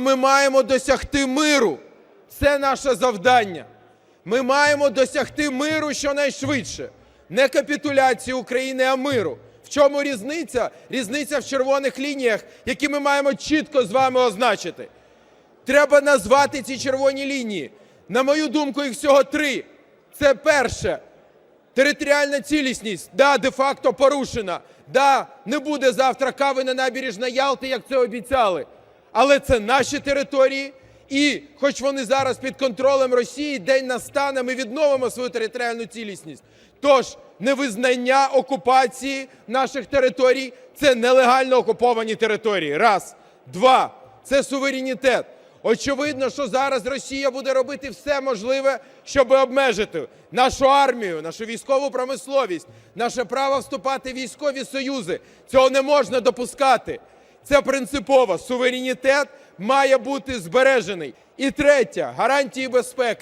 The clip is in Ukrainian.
Ми маємо досягти миру. Це наше завдання. Ми маємо досягти миру щонайшвидше. Не капітуляції України, а миру. В чому різниця? Різниця в червоних лініях, які ми маємо чітко з вами означити. Треба назвати ці червоні лінії. На мою думку, їх всього три. Це перше територіальна цілісність, да, де-факто порушена. Да, не буде завтра кави на набережній Ялти, як це обіцяли. Але це наші території. І хоч вони зараз під контролем Росії, день настане, ми відновимо свою територіальну цілісність. Тож невизнання окупації наших територій це нелегально окуповані території. Раз. Два. Це суверенітет. Очевидно, що зараз Росія буде робити все можливе, щоб обмежити нашу армію, нашу військову промисловість, наше право вступати в військові союзи. Цього не можна допускати. Це принципово. Суверенітет має бути збережений. І третє гарантії безпеки.